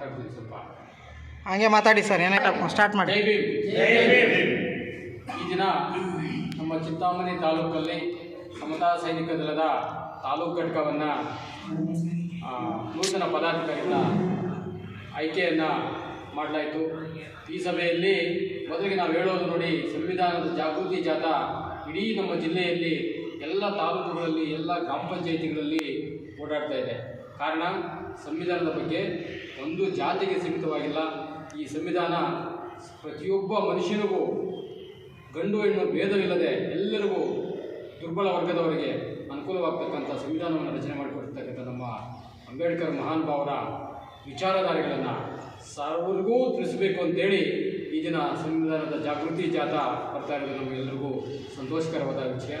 ಮಾತಾಡ್ತೀನಿ ಸ್ವಲ್ಪ ಹಂಗೆ ಮಾತಾಡಿ ಸರ್ ಏನಾಯ್ತು ಸ್ಟಾರ್ಟ್ ಮಾಡಿ. ಈ ದಿನ ನಮ್ಮ ಚಿಂತಾಮಣಿ ತಾಲೂಕಲ್ಲಿ ಸಮತಾ ಸೈನಿಕ ದಳದ ತಾಲೂಕು ಘಟಕವನ್ನು ನೂತನ ಪದಾಧಿಕಾರಿಗಳ ಆಯ್ಕೆಯನ್ನು ಮಾಡಲಾಯಿತು. ಈ ಸಭೆಯಲ್ಲಿ ಮೊದಲಿಗೆ ನಾವು ಹೇಳೋದು ನೋಡಿ, ಸಂವಿಧಾನದ ಜಾಗೃತಿ ಜಾಥಾ ಇಡೀ ನಮ್ಮ ಜಿಲ್ಲೆಯಲ್ಲಿ ಎಲ್ಲ ತಾಲೂಕುಗಳಲ್ಲಿ, ಎಲ್ಲ ಗ್ರಾಮ ಪಂಚಾಯಿತಿಗಳಲ್ಲಿ ಓಡಾಡ್ತಾ ಇದೆ. ಕಾರಣ ಸಂವಿಧಾನದ ಬಗ್ಗೆ ಒಂದು ಜಾತಿಗೆ ಸೀಮಿತವಾಗಿಲ್ಲ. ಈ ಸಂವಿಧಾನ ಪ್ರತಿಯೊಬ್ಬ ಮನುಷ್ಯನಿಗೂ ಗಂಡು ಹೆಣ್ಣು ಭೇದವಿಲ್ಲದೆ ಎಲ್ಲರಿಗೂ ದುರ್ಬಲ ವರ್ಗದವರಿಗೆ ಅನುಕೂಲವಾಗ್ತಕ್ಕಂಥ ಸಂವಿಧಾನವನ್ನು ರಚನೆ ಮಾಡಿಕೊಡ್ತಕ್ಕಂಥ ನಮ್ಮ ಅಂಬೇಡ್ಕರ್ ಮಹಾನ್ ಭಾವರ ವಿಚಾರಧಾರೆಗಳನ್ನು ಸರ್ವರಿಗೂ ತಿಳಿಸಬೇಕು ಅಂತೇಳಿ ಈ ದಿನ ಸಂವಿಧಾನದ ಜಾಗೃತಿ ಜಾಥಾ ಬರ್ತಾ ಇರೋದು ನಮಗೆಲ್ಲರಿಗೂ ಸಂತೋಷಕರವಾದ ವಿಷಯ.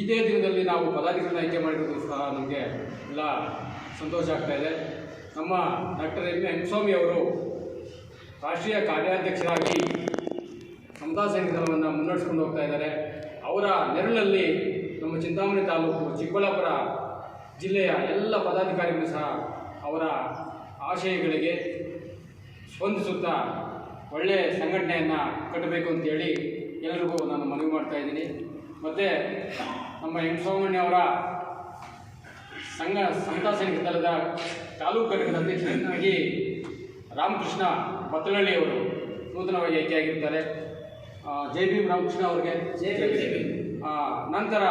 ಇದೇ ದಿನದಲ್ಲಿ ನಾವು ಪದಾಧಿಕಾರಿಗಳನ್ನ ಆಯ್ಕೆ ಮಾಡಿರೋದು ಸಹ ನಮಗೆ ಎಲ್ಲ ಸಂತೋಷ ಆಗ್ತಾ ಇದೆ. ನಮ್ಮ ಡಾಕ್ಟರ್ ಎಂ ಸ್ವಾಮಿ ಅವರು ರಾಷ್ಟ್ರೀಯ ಕಾರ್ಯಾಧ್ಯಕ್ಷರಾಗಿ ಸಮತಾ ಸೈನಿಕ ದಳವನ್ನು ಮುನ್ನಡೆಸ್ಕೊಂಡು ಹೋಗ್ತಾ ಇದ್ದಾರೆ. ಅವರ ನೆರಳಲ್ಲಿ ನಮ್ಮ ಚಿಂತಾಮಣಿ ತಾಲೂಕು, ಚಿಕ್ಕಬಳ್ಳಾಪುರ ಜಿಲ್ಲೆಯ ಎಲ್ಲ ಪದಾಧಿಕಾರಿಗಳು ಸಹ ಅವರ ಆಶಯಗಳಿಗೆ ಸ್ಪಂದಿಸುತ್ತಾ ಒಳ್ಳೆಯ ಸಂಘಟನೆಯನ್ನು ಕಟ್ಟಬೇಕು ಅಂತೇಳಿ ಎಲ್ಲರಿಗೂ ನಾನು ಮನವಿ ಮಾಡ್ತಾ ಇದ್ದೀನಿ. ಮತ್ತು ನಮ್ಮ ಎಂ ಅವರ ಸಂಘ ಸಂತ ಸೈನಿಕ ದಳದ ತಾಲೂಕು ಘಟಕದ ಅಧ್ಯಕ್ಷರನ್ನಾಗಿ ರಾಮಕೃಷ್ಣ ಅವರು ನೂತನವಾಗಿ ಆಯ್ಕೆಯಾಗಿರ್ತಾರೆ ಜೆ ಬಿ ರಾಮಕೃಷ್ಣ ಅವರಿಗೆ. ನಂತರ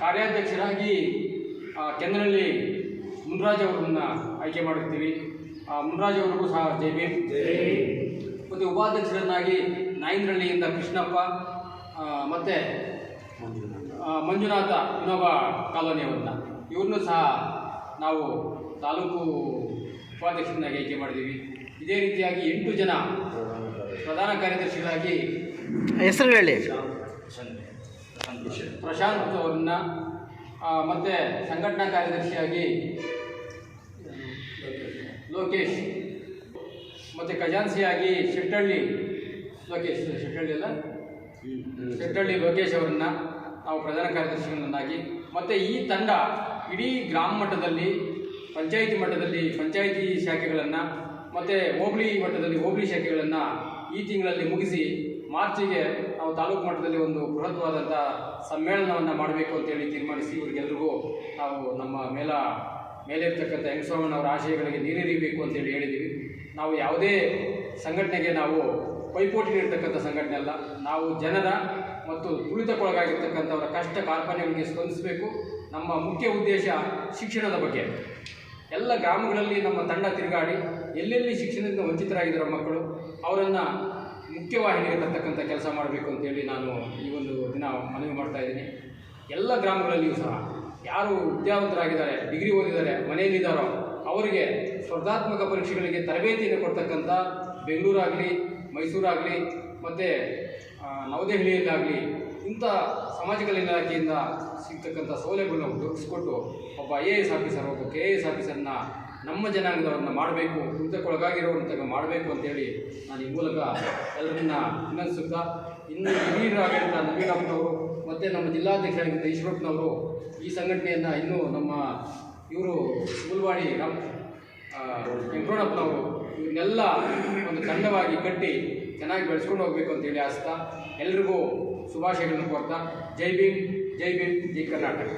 ಕಾರ್ಯಾಧ್ಯಕ್ಷರಾಗಿ ಕೆಂದನಹಳ್ಳಿ ಮುನ್ರಾಜ್ ಅವರನ್ನ ಆಯ್ಕೆ ಮಾಡಿರ್ತೀವಿ. ಆ, ಮುನ್ರಾಜ್ ಅವರಿಗೂ ಸಹ ಜೈ ಬಿ ಮತ್ತು ಉಪಾಧ್ಯಕ್ಷರನ್ನಾಗಿ ನಾಯಂದ್ರಹಳ್ಳಿಯಿಂದ ಕೃಷ್ಣಪ್ಪ ಮತ್ತು ಮಂಜುನಾಥ ವಿನೋಬ ಕಾಲೋನಿಯವರನ್ನ. ಇವ್ರನ್ನೂ ಸಹ ನಾವು ತಾಲೂಕು ಉಪಾಧ್ಯಕ್ಷರನ್ನಾಗಿ ಆಯ್ಕೆ ಮಾಡಿದ್ದೀವಿ. ಇದೇ ರೀತಿಯಾಗಿ ಎಂಟು ಜನ ಪ್ರಧಾನ ಕಾರ್ಯದರ್ಶಿಗಳಾಗಿ ಹೆಸರು ಹೇಳಿ. ಪ್ರಶಾಂತ್ ಅವರನ್ನ ಮತ್ತು ಸಂಘಟನಾ ಕಾರ್ಯದರ್ಶಿಯಾಗಿ ಲೋಕೇಶ್ ಮತ್ತು ಖಜಾನ್ಸಿಯಾಗಿ ಶೆಟ್ಟಳ್ಳಿ ಲೋಕೇಶ್ ಶೆಟ್ಟಳ್ಳಿ ಅಲ್ಲ? ಶೆಟ್ಟಳ್ಳಿ ಲೋಕೇಶ್ ಅವರನ್ನ ನಾವು ಪ್ರಧಾನ ಕಾರ್ಯದರ್ಶಿಗಳನ್ನಾಗಿ, ಮತ್ತು ಈ ತಂಡ ಇಡೀ ಗ್ರಾಮ ಮಟ್ಟದಲ್ಲಿ, ಪಂಚಾಯಿತಿ ಮಟ್ಟದಲ್ಲಿ, ಪಂಚಾಯಿತಿ ಶಾಖೆಗಳನ್ನು, ಮತ್ತು ಹೋಬಳಿ ಮಟ್ಟದಲ್ಲಿ ಹೋಬಳಿ ಶಾಖೆಗಳನ್ನು ಈ ತಿಂಗಳಲ್ಲಿ ಮುಗಿಸಿ ಮಾರ್ಚಿಗೆ ನಾವು ತಾಲೂಕು ಮಟ್ಟದಲ್ಲಿ ಒಂದು ಬೃಹತ್ವಾದಂಥ ಸಮ್ಮೇಳನವನ್ನು ಮಾಡಬೇಕು ಅಂತೇಳಿ ತೀರ್ಮಾನಿಸಿ ಇವರಿಗೆಲ್ರಿಗೂ ನಾವು ನಮ್ಮ ಮೇಲ, ಮೇಲಿರ್ತಕ್ಕಂಥ ಅವರ ಆಶಯಗಳಿಗೆ ನೀರೆರಿಬೇಕು ಅಂತೇಳಿ ಹೇಳಿದ್ದೀವಿ ನಾವು ಯಾವುದೇ ಸಂಘಟನೆಗೆ ನಾವು ಪೈಪೋಟಿ ನೀಡ್ತಕ್ಕಂಥ ಸಂಘಟನೆ ಅಲ್ಲ, ನಾವು ಜನರ ಮತ್ತು ದುಡಿತಕ್ಕೊಳಗಾಗಿರ್ತಕ್ಕಂಥವರ ಕಷ್ಟ ಕಾರ್ಪಣ್ಯಗಳಿಗೆ ಸ್ಪಂದಿಸಬೇಕು. ನಮ್ಮ ಮುಖ್ಯ ಉದ್ದೇಶ ಶಿಕ್ಷಣದ ಬಗ್ಗೆ. ಎಲ್ಲ ಗ್ರಾಮಗಳಲ್ಲಿ ನಮ್ಮ ತಂಡ ತಿರುಗಾಡಿ, ಎಲ್ಲೆಲ್ಲಿ ಶಿಕ್ಷಣದಿಂದ ವಂಚಿತರಾಗಿದ್ದಾರೋ ಮಕ್ಕಳು, ಅವರನ್ನು ಮುಖ್ಯವಾಹಿನಿಗೆ ತರ್ತಕ್ಕಂಥ ಕೆಲಸ ಮಾಡಬೇಕು ಅಂತೇಳಿ ನಾನು ಈ ಒಂದು ದಿನ ಮನವಿ ಮಾಡ್ತಾ ಇದ್ದೀನಿ. ಎಲ್ಲ ಗ್ರಾಮಗಳಲ್ಲಿಯೂ ಸಹ ಯಾರು ವಿದ್ಯಾವಂತರಾಗಿದ್ದಾರೆ, ಡಿಗ್ರಿ ಓದಿದ್ದಾರೆ, ಮನೆಯಲ್ಲಿದ್ದಾರೋ, ಅವರಿಗೆ ಸ್ಪರ್ಧಾತ್ಮಕ ಪರೀಕ್ಷೆಗಳಿಗೆ ತರಬೇತಿಯನ್ನು ಕೊಡ್ತಕ್ಕಂಥ ಬೆಂಗಳೂರಾಗಲಿ, ಮೈಸೂರಾಗಲಿ ಮತ್ತು ನವದೆಹಲಿಯಲ್ಲಾಗಲಿ ಇಂಥ ಸಮಾಜ ಕಲ್ಯಾಣ ಇಲಾಖೆಯಿಂದ ಸಿಗ್ತಕ್ಕಂಥ ಸೌಲಭ್ಯಗಳನ್ನು ಒದಗಿಸ್ಕೊಟ್ಟು ಒಬ್ಬ ಐ ಎ ಎಸ್ ಆಫೀಸರ್, ಒಬ್ಬ ಕೆ ಎ ಎಸ್ ಆಫೀಸರ್ನ ನಮ್ಮ ಜನಾಂಗದವ್ರನ್ನ ಮಾಡಬೇಕು ಕೃತಕ್ಕೊಳಗಾಗಿರೋವಂಥ ಮಾಡಬೇಕು ಅಂತೇಳಿ ನಾನು ಈ ಮೂಲಕ ಎಲ್ಲರನ್ನ ವಿನಂತಿಸುತ್ತಾ, ಇನ್ನು ಹಿರಿಯರಾಗಿದ್ದ ನವೀನಪ್ಪನವರು ಮತ್ತು ನಮ್ಮ ಜಿಲ್ಲಾಧ್ಯಕ್ಷರಾಗಿದ್ದ ಈಶ್ವರಪ್ಪನವರು ಈ ಸಂಘಟನೆಯನ್ನು ಇನ್ನೂ ನಮ್ಮ ಇವರು ಮುಲ್ವಾಡಿ ರಾಮ್ ವೆಂಕಟಪ್ಪನವರು ಇವನ್ನೆಲ್ಲ ಒಂದು ತಂಡವಾಗಿ ಕಟ್ಟಿ ಚೆನ್ನಾಗಿ ಬೆಳೆಸ್ಕೊಂಡು ಹೋಗಬೇಕು ಅಂತೇಳಿ ಆಸ್ತಾ ಎಲ್ರಿಗೂ ಶುಭಾಶಯಗಳನ್ನು ಕೊಡ್ತಾ. ಜೈ ಭೀಮ್ ಜೈ ಭೀಮ್ ಜೈ ಕರ್ನಾಟಕ.